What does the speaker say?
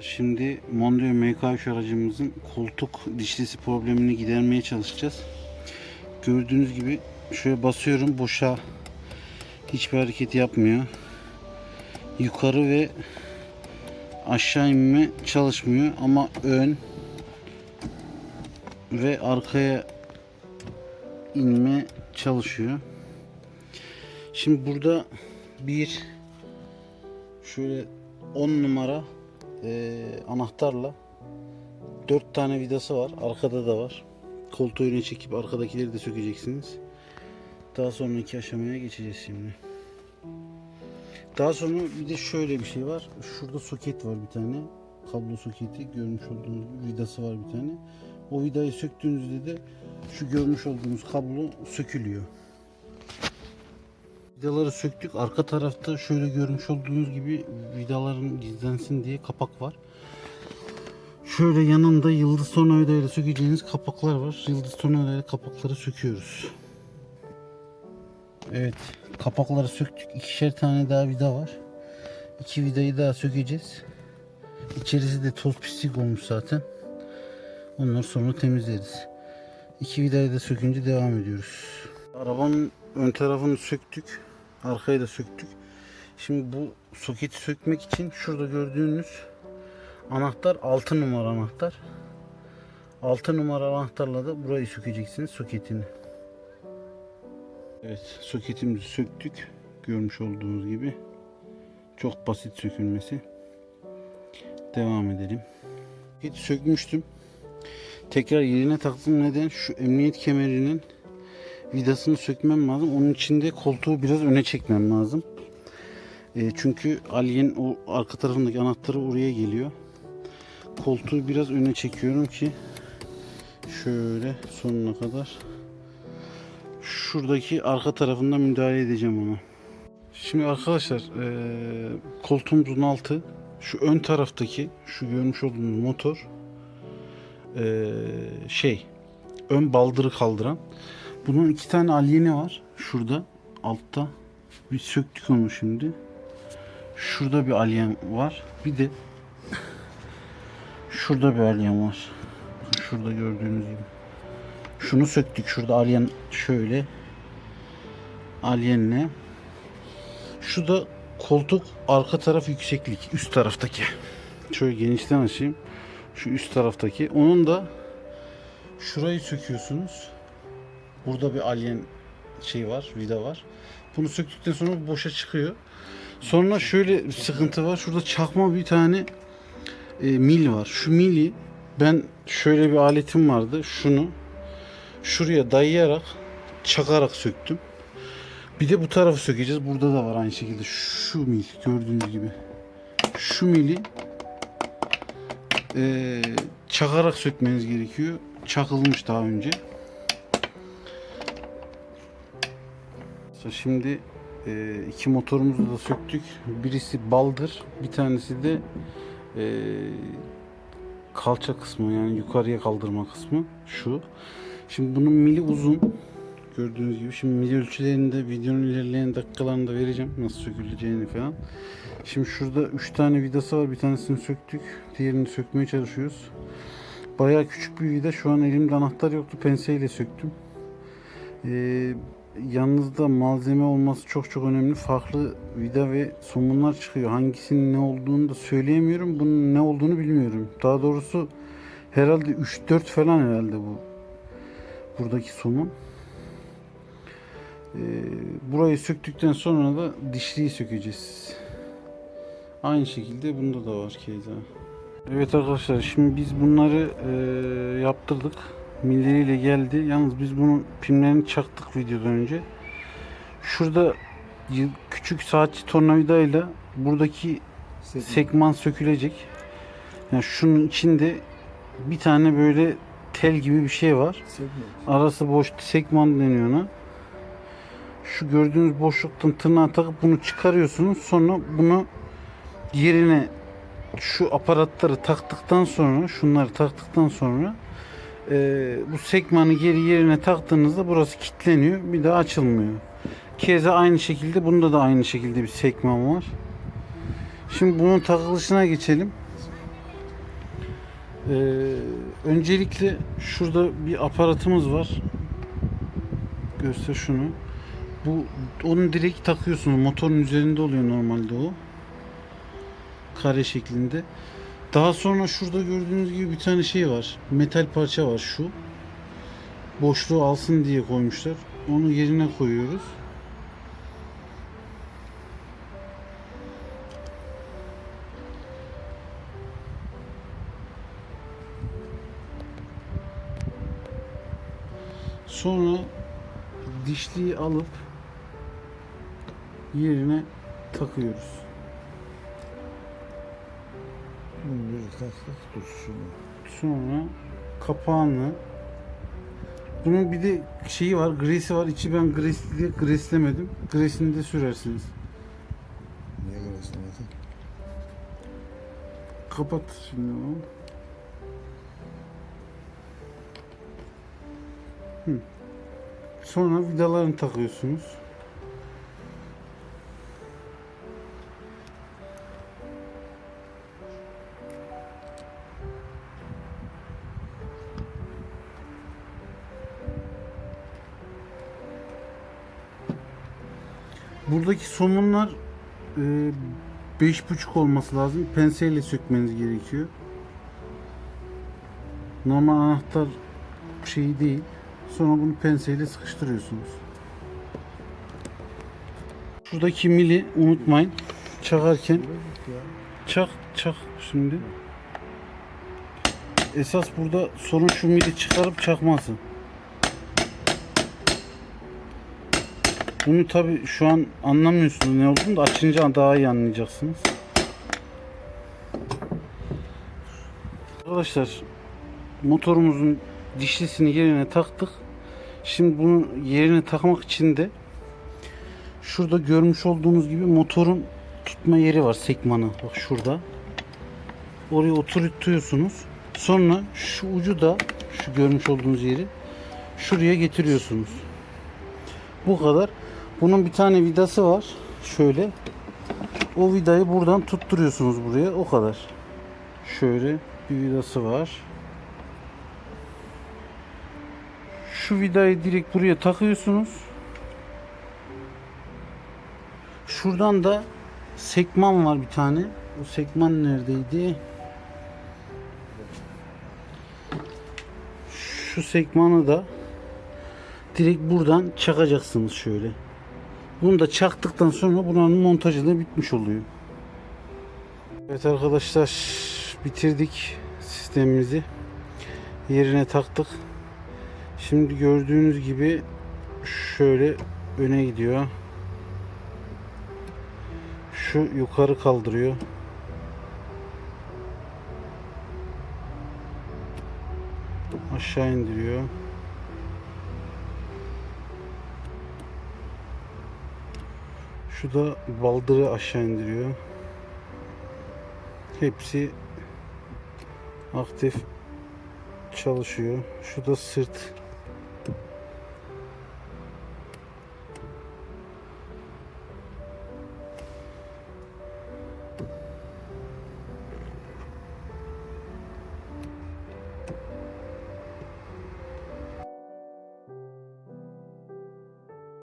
Şimdi Mondeo MK3 aracımızın koltuk dişlisi problemini gidermeye çalışacağız. Gördüğünüz gibi şöyle basıyorum boşa hiçbir hareket yapmıyor. Yukarı ve aşağı inme çalışmıyor ama ön ve arkaya inme çalışıyor. Şimdi burada bir şöyle 10 numara eee, anahtarla 4 tane vidası var. Arkada da var. Koltuğu öne çekip arkadakileri de sökeceksiniz. Daha sonraki aşamaya geçeceğiz şimdi. Daha sonra bir de şöyle bir şey var. Şurada soket var bir tane. Kablo soketi görmüş olduğunuz vidası var bir tane. O vidayı söktüğünüzde de şu görmüş olduğunuz kablo sökülüyor. Vidaları söktük. Arka tarafta şöyle görmüş olduğunuz gibi vidaların gizlensin diye kapak var. Şöyle yanında yıldız tornavidayla sökeceğiniz kapaklar var. Yıldız tornavidayla kapakları söküyoruz. Evet. Kapakları söktük. İkişer tane daha vida var. İki vidayı daha sökeceğiz. İçerisi de toz pislik olmuş zaten. Onları sonra temizleriz. İki vidayı da sökünce devam ediyoruz. Arabanın ön tarafını söktük. Arkayı da söktük. Şimdi bu soketi sökmek için şurada gördüğünüz anahtar 6 numara anahtar. 6 numara anahtarla da burayı sökeceksiniz soketini. Evet soketimizi söktük. Görmüş olduğunuz gibi. Çok basit sökülmesi. Devam edelim. Soketi sökmüştüm. Tekrar yerine taktım. Neden? Şu emniyet kemerinin vidasını sökmem lazım. Onun için de koltuğu biraz öne çekmem lazım. E, çünkü alyen o arka tarafındaki anahtarı oraya geliyor. Koltuğu biraz öne çekiyorum ki şöyle sonuna kadar şuradaki arka tarafından müdahale edeceğim ona. Şimdi arkadaşlar e, koltuğumuzun altı şu ön taraftaki şu görmüş olduğunuz motor e, şey ön baldırı kaldıran bunun iki tane alyeni var. Şurada altta. Bir söktük onu şimdi. Şurada bir alyen var. Bir de şurada bir alyen var. Şurada gördüğünüz gibi. Şunu söktük. Şurada alyen şöyle. Alyenle. Şu da koltuk arka taraf yükseklik. Üst taraftaki. Şöyle genişten açayım. Şu üst taraftaki. Onun da şurayı söküyorsunuz burada bir alyen şey var vida var bunu söktükten sonra boşa çıkıyor sonra şöyle bir sıkıntı var şurada çakma bir tane e, mil var şu mili ben şöyle bir aletim vardı şunu şuraya dayayarak çakarak söktüm bir de bu tarafı sökeceğiz. Burada da var aynı şekilde. Şu mil gördüğünüz gibi. Şu mili eee, çakarak sökmeniz gerekiyor. Çakılmış daha önce. Şimdi eee, iki motorumuzu da söktük. Birisi baldır, bir tanesi de eee, kalça kısmı yani yukarıya kaldırma kısmı şu. Şimdi bunun mili uzun. Gördüğünüz gibi şimdi mil ölçülerini de videonun ilerleyen dakikalarında vereceğim. Nasıl söküleceğini falan. Şimdi şurada 3 tane vidası var. Bir tanesini söktük. Diğerini sökmeye çalışıyoruz. Bayağı küçük bir vida. Şu an elimde anahtar yoktu. Penseyle söktüm. Ee, yanınızda malzeme olması çok çok önemli. Farklı vida ve somunlar çıkıyor. Hangisinin ne olduğunu da söyleyemiyorum. Bunun ne olduğunu bilmiyorum. Daha doğrusu herhalde 3-4 falan herhalde bu. Buradaki somun. Ee, burayı söktükten sonra da dişliyi sökeceğiz. Aynı şekilde bunda da var keza. Evet arkadaşlar şimdi biz bunları e, yaptırdık. Milleriyle geldi. Yalnız biz bunun pimlerini çaktık videodan önce. Şurada küçük saatçi tornavidayla buradaki sekman sökülecek. Yani şunun içinde bir tane böyle tel gibi bir şey var. Arası boş sekman deniyor ona. Şu gördüğünüz boşluktan tırnağı takıp bunu çıkarıyorsunuz. Sonra bunu yerine şu aparatları taktıktan sonra şunları taktıktan sonra e, bu sekmanı geri yerine taktığınızda burası kilitleniyor. Bir daha açılmıyor. Keza aynı şekilde bunda da aynı şekilde bir sekman var. Şimdi bunun takılışına geçelim. Ee, öncelikle şurada bir aparatımız var. Göster şunu. Bu onu direkt takıyorsunuz. Motorun üzerinde oluyor normalde o. Kare şeklinde. Daha sonra şurada gördüğünüz gibi bir tane şey var. Metal parça var şu. Boşluğu alsın diye koymuşlar. Onu yerine koyuyoruz. Sonra dişliği alıp yerine takıyoruz. Bunu bir taktık dur şunu. Sonra kapağını bunun bir de şeyi var, gresi var. İçi ben gresli greslemedim. Gresini de sürersiniz. Niye göstermedin? Kapat şimdi onu. Hı. Sonra vidalarını takıyorsunuz. Buradaki somunlar e, beş buçuk olması lazım. Penseyle sökmeniz gerekiyor. Normal anahtar şeyi değil. Sonra bunu penseyle sıkıştırıyorsunuz. Şuradaki mili unutmayın. Çakarken çak çak şimdi. Esas burada sorun şu mili çıkarıp çakması. Bunu tabi şu an anlamıyorsunuz ne olduğunu da açınca daha iyi anlayacaksınız. Arkadaşlar motorumuzun dişlisini yerine taktık. Şimdi bunu yerine takmak için de şurada görmüş olduğunuz gibi motorun tutma yeri var sekmanı. Bak şurada. Oraya oturtuyorsunuz. Sonra şu ucu da şu görmüş olduğunuz yeri şuraya getiriyorsunuz. Bu kadar. Bunun bir tane vidası var. Şöyle. O vidayı buradan tutturuyorsunuz buraya. O kadar. Şöyle bir vidası var. Şu vidayı direkt buraya takıyorsunuz. Şuradan da sekman var bir tane. O sekman neredeydi? Şu sekmanı da direkt buradan çakacaksınız şöyle. Bunu da çaktıktan sonra buranın montajı da bitmiş oluyor. Evet arkadaşlar bitirdik sistemimizi. Yerine taktık. Şimdi gördüğünüz gibi şöyle öne gidiyor. Şu yukarı kaldırıyor. Aşağı indiriyor. Şu da baldırı aşağı indiriyor. Hepsi aktif çalışıyor. Şu da sırt